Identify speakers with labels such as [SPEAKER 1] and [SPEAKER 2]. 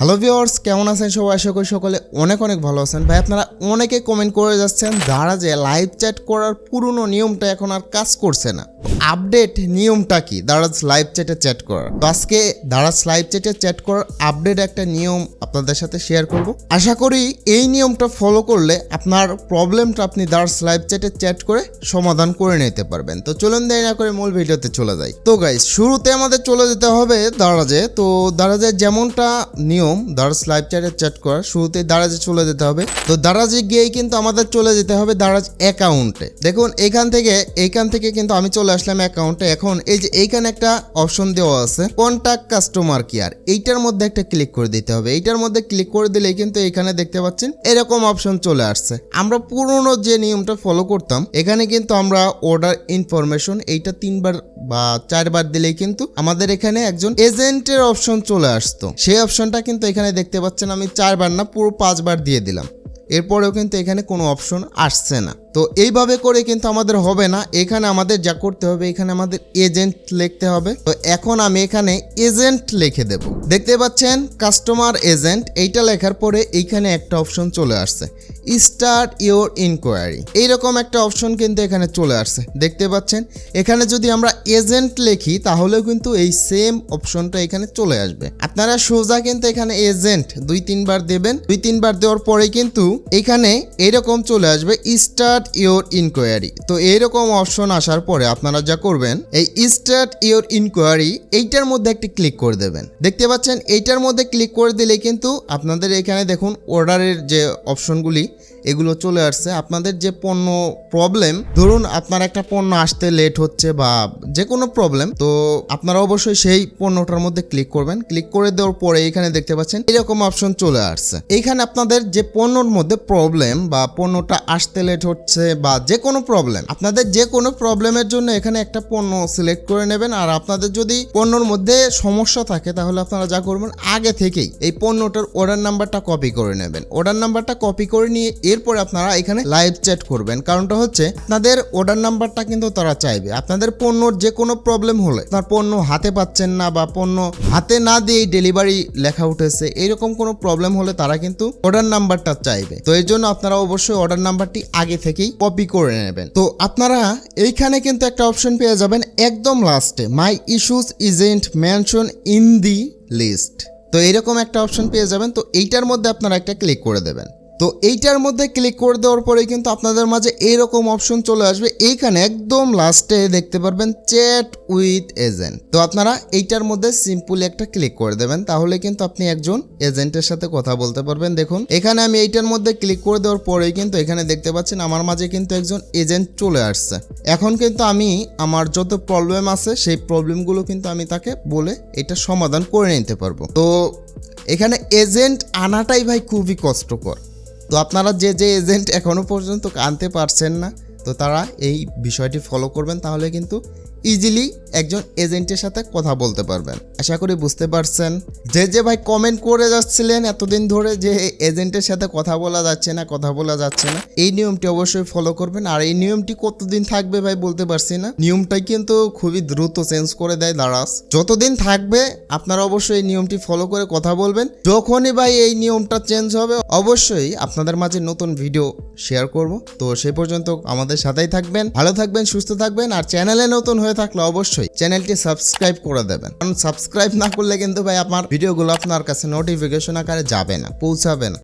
[SPEAKER 1] Hello viewers কেমন আছেন সবাই? আশা করি সকলে অনেক অনেক ভালো আছেন। ভাই, আপনারা অনেকে কমেন্ট করে যাচ্ছেন যারা যে লাইভ চ্যাট করার পুরনো নিয়মটা এখন আর কাজ করছে না। আপডেট নিয়মটা কি? দারাজ লাইভ চ্যাটে চ্যাট করার। তো আজকে দারাজ লাইভ চ্যাটে চ্যাট করার আপডেট একটা নিয়ম আপনাদের সাথে শেয়ার করব। আশা করি এই নিয়মটা ফলো করলে আপনার প্রবলেমটা আপনি দারাজ লাইভ চ্যাটে চ্যাট করে সমাধান করে নিতে পারবেন। তো চলুন দেরি না করে মূল ভিডিওতে চলে যাই। তো গাইস শুরুতে আমাদের চলে যেতে হবে দারাজে তো দারাজে যেমনটা নিয়ম দারাজ লাইভ চ্যাটে চ্যাট করার শুরুতে দারাজে চলে যেতে হবে। তো দারাজে গিয়েই কিন্তু আমাদের চলে যেতে হবে দারাজ অ্যাকাউন্টে দেখুন, এখান থেকে এইখান থেকে কিন্তু আমি চলে আসলাম অ্যাকাউন্টে এখন এই যে এইখানে একটা অপশন দেওয়া আছে কন্ট্যাক্ট কাস্টমার কেয়ার এইটার মধ্যে একটা ক্লিক করে দিতে হবে। এইটার মধ্যে ক্লিক করে দিলেই কিন্তু এখানে দেখতে পাচ্ছেন এরকম অপশন চলে আসছে। আমরা পুরনো যে নিয়মটা ফলো করতাম, এখানে কিন্তু আমরা অর্ডার ইনফরমেশন এইটা তিনবার বা চারবার দিলেই কিন্তু আমাদের এখানে একজন এজেন্টের অপশন চলে আসতো। সেই অপশনটা কিন্তু এখানে দেখতে পাচ্ছেন আমি চারবার না পুরো পাঁচবার দিয়ে দিলাম। এরপরেও কিন্তু এখানে কোনো অপশন আসছে না। তো এইভাবে করে কিন্তু আমাদের হবে না। এখানে আমাদের যা করতে হবে, এখানে আমাদের এজেন্ট লিখতে হবে। তো এখন আমি এখানে এজেন্ট লিখে দেব। দেখতে পাচ্ছেন কাস্টমার এজেন্ট এইটা লেখার পরে এইখানে একটা অপশন চলে আসছে। স্টার্ট ইওর ইনকোয়ারি এইরকম একটা অপশন কিন্তু এখানে চলে আসছে। দেখতে পাচ্ছেন, এখানে যদি আমরা এজেন্ট লিখি, তাহলেও কিন্তু এই সেম অপশনটা এখানে চলে আসবে। আপনারা সোজা কিন্তু এখানে এজেন্ট দুই তিনবার দেবেন। দুই তিনবার দেওয়ার পরে কিন্তু এখানে এরকম চলে আসবে স্টার্ট ইওর ইনকোয়ারি। তো এইরকম অপশন আসার পরে আপনারা যা করবেন, এই স্টার্ট ইওর ইনকোয়ারি, এইটার মধ্যে একটি ক্লিক করে দেবেন। দেখতে পাচ্ছেন, এইটার মধ্যে ক্লিক করে দিলে কিন্তু আপনাদের এখানে দেখুন অর্ডারের যে অপশনগুলি এগুলো চলে আসছে। আপনাদের যে পণ্য প্রবলেম ধরুন আপনার একটা পণ্য আসতে লেট হচ্ছে বা যে কোনো প্রবলেম তো আপনারা অবশ্যই সেই পণ্যটার মধ্যে ক্লিক করবেন। ক্লিক করে দেওয়ার পরে এখানে দেখতে পাচ্ছেন এরকম অপশন চলে আসছে। এইখানে আপনাদের যে পণ্যর মধ্যে প্রবলেম বা পণ্যটা আসতে লেট হচ্ছে বা যে কোনো প্রবলেম আপনাদের যে কোনো প্রবলেমের জন্য এখানে একটা পণ্য সিলেক্ট করে নেবেন। আর আপনাদের যদি পণ্যর মধ্যে সমস্যা থাকে, তাহলে আপনারা যা করবেন, আগে থেকেই এই পণ্যটার অর্ডার নাম্বারটা কপি করে নেবেন। অর্ডার নাম্বারটা কপি করে নিয়ে এরপরে আপনারা এখানে লাইভ চ্যাট করবেন। কারণটা হচ্ছে, আপনাদের অর্ডার নাম্বারটা কিন্তু তারা চাইবে। আপনাদের পণ্যর যে কোনো প্রবলেম হলে, আপনার পণ্য হাতে পাচ্ছেন না বা পণ্য হাতে না দিয়েই ডেলিভারি লেখা উঠেছে, এরকম কোনো প্রবলেম হলে তারা কিন্তু অর্ডার নাম্বারটা চাইবে। তো এই জন্য আপনারা অবশ্যই অর্ডার নাম্বারটি আগে থেকেই কপি করে নেবেন। তো আপনারা এইখানে কিন্তু একটা অপশন পেয়ে যাবেন, একদম লাস্টে my issues isn't mention in the list তো এরকম একটা অপশন পেয়ে যাবেন, তো এইটার মধ্যে আপনারা একটা ক্লিক করে দেবেন। তো এইটার মধ্যে ক্লিক করে দেওয়ার পরে কিন্তু আপনাদের মাঝে এইরকম অপশন চলে আসবে। এইখানে একদম লাস্টে দেখতে পারবেন চ্যাট উইথ এজেন্ট তো আপনারা এইটার মধ্যে সিম্পলি একটা ক্লিক করে দেবেন, তাহলে কিন্তু আপনি একজন এজেন্টের সাথে কথা বলতে পারবেন। দেখুন, এখানে আমি এইটার মধ্যে ক্লিক করে দেওয়ার পরেই কিন্তু এখানে দেখতে পাচ্ছেন আমার মাঝে কিন্তু একজন এজেন্ট চলে আসছে। এখন কিন্তু আমি আমার যত প্রবলেম আছে, সেই প্রবলেমগুলো কিন্তু আমি তাকে বলে এটা সমাধান করে নিতে পারব। তো এখানে এজেন্ট আনাটাই ভাই খুবই কষ্টকর। তো আপনারা যে যে এজেন্ট এখনও পর্যন্ত আনতে পারছেন না তো তারা এই বিষয়টি ফলো করবেন, তাহলে কিন্তু ইজিলি একজন এজেন্টের সাথে কথা বলতে পারবেন। আশা করি বুঝতে পারছেন। যে যে ভাই কমেন্ট করে যাচ্ছিলেন এতদিন ধরে যে এজেন্টের সাথে কথা বলা যাচ্ছে না, কথা বলা যাচ্ছে না, এই নিয়মটি অবশ্যই ফলো করবেন। আর এই নিয়মটি কতদিন থাকবে ভাই বলতে পারছি না। নিয়মটাই কিন্তু খুবই দ্রুত চেঞ্জ করে দেয় দারাজ। যতদিন থাকবে আপনারা অবশ্যই এই নিয়মটি ফলো করে কথা বলবেন। যখনই ভাই এই নিয়মটা চেঞ্জ হবে, অবশ্যই আপনাদের মাঝে নতুন ভিডিও শেয়ার করব। তো সেই পর্যন্ত আমাদের সাথেই থাকবেন, ভালো থাকবেন, সুস্থ থাকবেন আর চ্যানেলে নতুন হয়ে থাকলে অবশ্যই চ্যানেলটি সাবস্ক্রাইব করে দেবেন। কারণ সাবস্ক্রাইব না করলে কিন্তু ভাই, আমার ভিডিওগুলো আপনার কাছে নোটিফিকেশন আকারে যাবে না, পৌঁছাবে না।